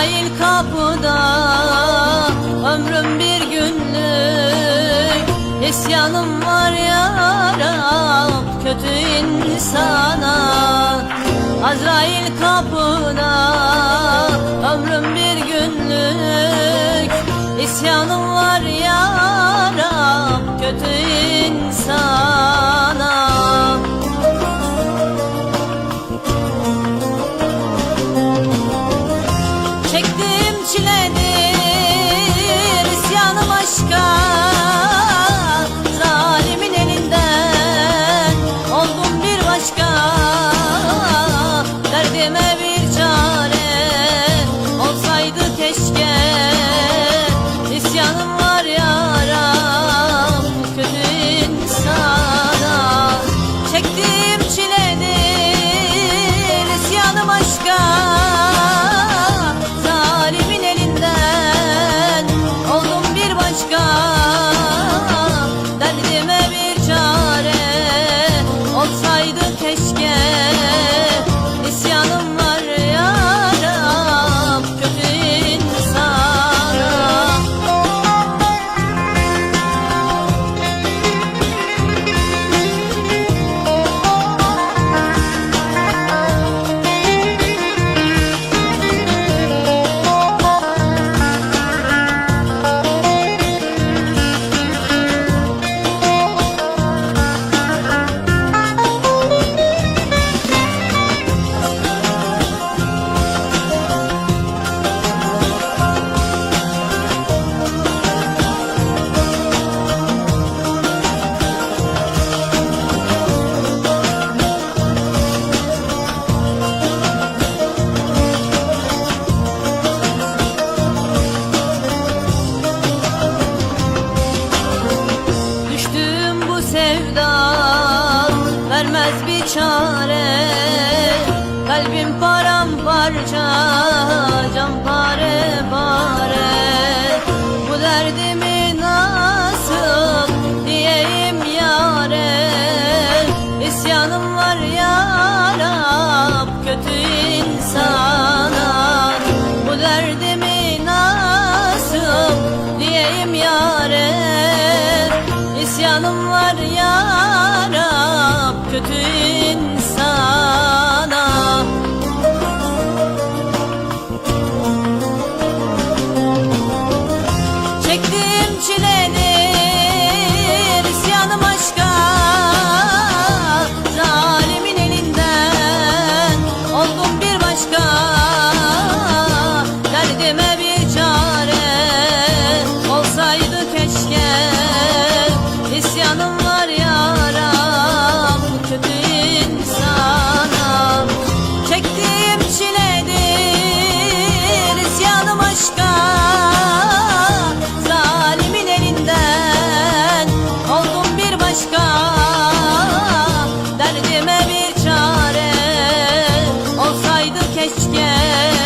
Cebrail kapıda. Ömrüm bir günlük İsyanım var ya Kötü insana. Azrail kapıda Ömrüm bir günlük İsyanım sevdan vermez bir çare. Kalbim paramparça can pare pare. Bu derdim isyanım var ya Rab kötü insana. Çektiğim çiledir isyanım aşka. Zalimin elinden oldum bir başka. Derdime bir Yeah.